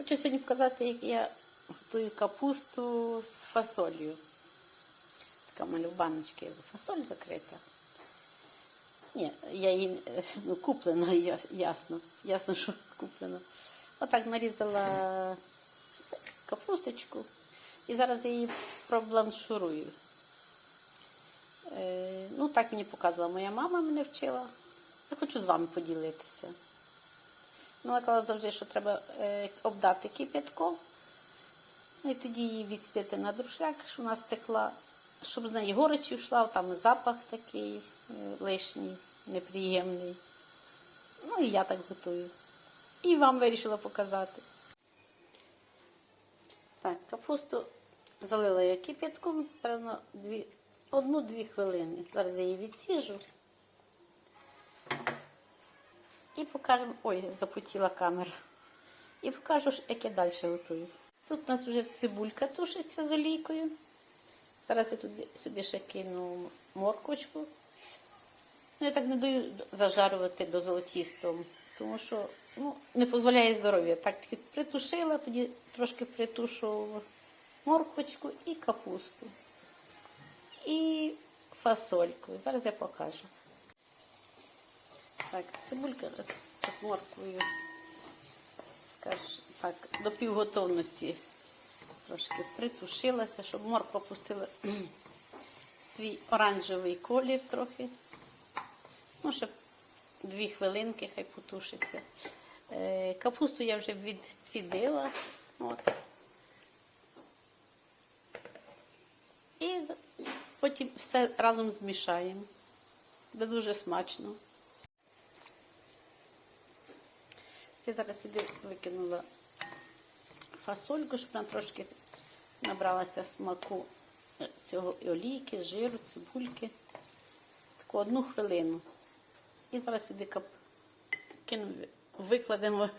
Хочу сьогодні показати, як я готую капусту з фасолью. Така мене в баночці фасоль закрита. Ні, я її е, ну, куплена, ясно. Ясно, що куплена. Отак нарізала капусточку. І зараз я її пробланшурую. Е, ну, так мені показувала моя мама, мене вчила. Я хочу з вами поділитися. Ну, вона казала завжди, що треба е, обдати кип'ятком. Ну, і тоді її відстити на друшляк, щоб вона стекла, щоб з неї горечі йшла, там запах такий е, лишній, неприємний. Ну і я так готую. І вам вирішила показати. Так, капусту залила я кип'ятком, певно, дві, одну-дві хвилини. Зараз я її відсіжу. І покажемо. Ой, запотіла камера. І покажу, як я далі готую. Тут у нас вже цибулька тушиться з олійкою. Зараз я туди, сюди ще кину морквочку. Ну, я так не даю зажарювати до золотістого, тому що ну, не дозволяє здоров'я. Так тільки притушила, тоді трошки притушу морквочку і капусту. І фасольку. Зараз я покажу. Так, цибулька з, морквою. Скажу, так, до півготовності трошки притушилася, щоб морква пустила свій оранжевий колір трохи. Ну, ще дві хвилинки, хай потушиться. Е, капусту я вже відцідила. От. І потім все разом змішаємо. Буде дуже смачно. Це зараз сюди викинула фасольку, щоб вона трошки набралася смаку цього олійки, жиру, цибульки. Таку одну хвилину. І зараз сюди кап... кину... викладемо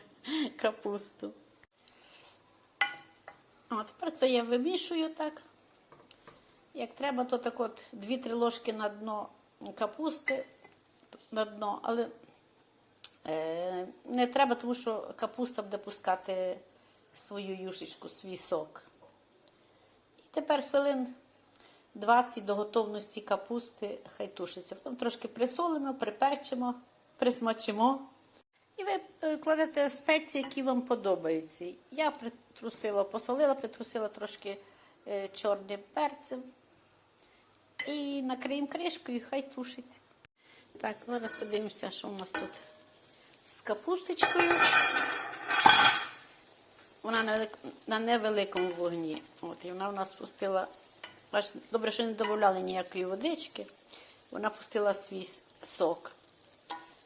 капусту. О, тепер це я вимішую так. Як треба, то так от 2-3 ложки на дно капусти на дно, але Не треба, тому що капуста буде пускати свою юшечку, свій сок. І тепер хвилин 20 до готовності капусти хай тушиться. Потім трошки присолимо, приперчимо, присмачимо. І ви е, кладете спеції, які вам подобаються. Я притрусила, посолила, притрусила трошки е, чорним перцем. І накриємо кришкою, хай тушиться. Так, зараз подивимося, що у нас тут з капусточкою. Вона на, невеликому вогні. От, і вона в нас пустила. Бач, добре, що не додавали ніякої водички. Вона пустила свій сок.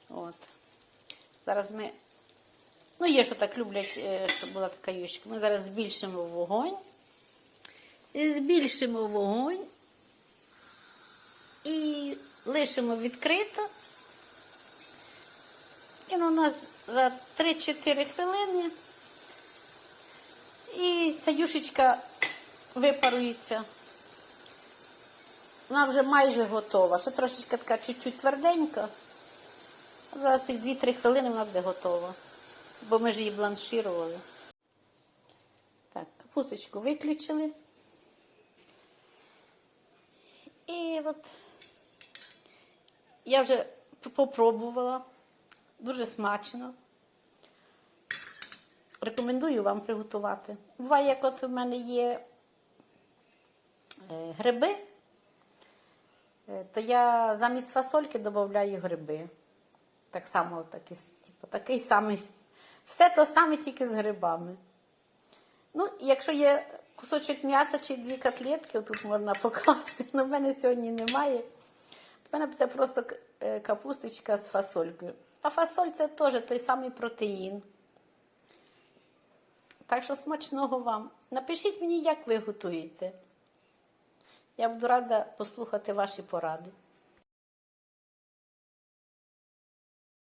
От. Зараз ми. Ну, є, що так люблять, е, щоб була така юшка. Ми зараз збільшимо вогонь. Збільшимо вогонь і лишимо відкрито. І у нас за 3-4 хвилини. І ця юшечка випарується. Вона вже майже готова. Ще трошечки така чуть-чуть тверденька. Зараз тих 2-3 хвилини вона буде готова. Бо ми ж її бланширували. Так, капусточку виключили. І от я вже попробувала. Дуже смачно. Рекомендую вам приготувати. Буває, як от у мене є е, гриби, е, то я замість фасольки додаю гриби. Так само, такий, типу, такий самий. Все то саме тільки з грибами. Ну, якщо є кусочок м'яса чи дві котлетки, тут можна покласти. але в мене сьогодні немає. У мене буде просто е, капусточка з фасолькою. А фасоль це теж той самий протеїн. Так що смачного вам. Напишіть мені, як ви готуєте. Я буду рада послухати ваші поради.